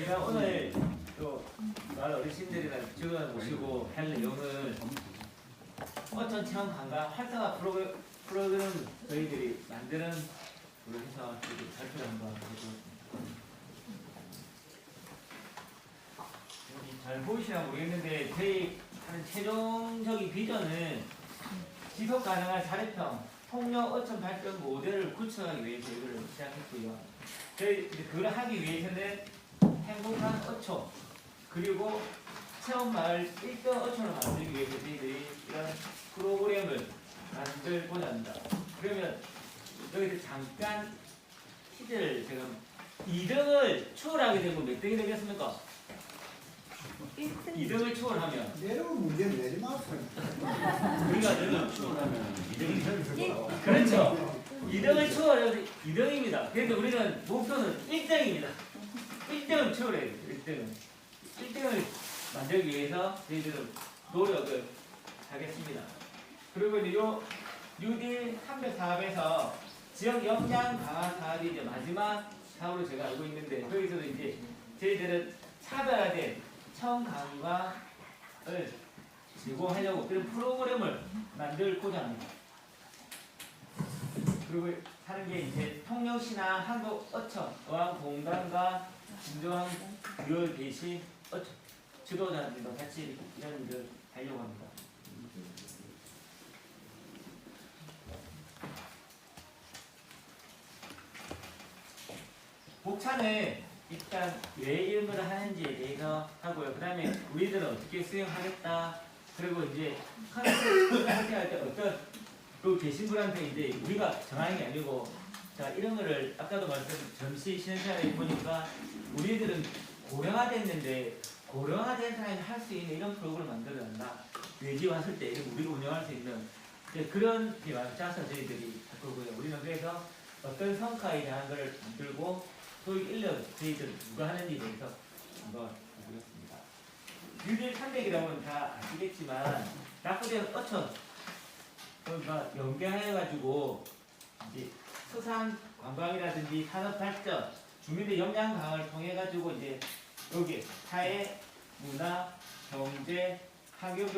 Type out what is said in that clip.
제가 오늘 또 마을 어르신들이랑 직원 모시고 할 내용은 어떤 체험 관광 활성화 프로그, 프로그램 저희들이 만드는 해서 이렇게 발표를 한번 해보겠습니다. 여기 잘 보이시나 모르겠는데 저희 하는 최종적인 비전은 지속 가능한 사례평 통역 어촌 발전 모델을 구축하기 위해서 이걸 시작했고요. 저희 그걸 하기 위해서는 행복한 어촌 그리고 체험 마을 1등 어촌을 만들기 위해서 저희들이 이런 프로그램을 만들고자 합니다. 그러면 여기서 잠깐 퀴즈를 지금 2등을 초월하게 되면 몇 등이 되겠습니까? 2등을 초월하면 내려오면 문제 내지 마세요. 우리가 되면 추월하면 이등이 설 그렇죠. 2등을 초월해서 2등입니다. 그런데 우리는 목표는 1등입니다. 1등을 초월해야 돼요. 1등을. 1등을 만들기 위해서 저희들은 노력을 하겠습니다. 그리고 이제 요 뉴딜 300 사업에서 지역 역량 강화 사업이 이제 마지막 사업으로 제가 알고 있는데 거기서도 이제 저희들은 차별화된 강화를 제공하려고 그런 프로그램을 만들고자 합니다. 그리고 하는 게 이제 통영시나 한국 어촌, 어항공단과 진도항 유월 대신 어촌 지도자들과 같이 이런 일을 하려고 합니다. 복차는 일단 왜 이런 걸 하는지에 대해서 하고요. 그 다음에 우리들은 어떻게 수행하겠다. 그리고 이제 컨셉을 할때 어떤 또 계신 분한테 이제 우리가 정하는 게 아니고 자 이런 거를 아까도 말씀 점심 쉬는 시간에 보니까 우리들은 고령화됐는데 고령화된 사람이 할 수 있는 이런 프로그램을 만들어 낸다. 외지 왔을 때 우리가 운영할 수 있는 그런 게 짜서 저희들이 할 거고요. 우리는 그래서 어떤 성과에 대한 걸 만들고 토익 인력 저희들 누가 하는지에 대해서 한번 보겠습니다. 뉴딜 300이라고는 다 아시겠지만 낙후된 어촌 그러니까 연계해가지고 이제 수산 관광이라든지 산업 발전, 주민의 역량 강화를 통해 가지고 이제 여기 사회, 문화, 경제, 학교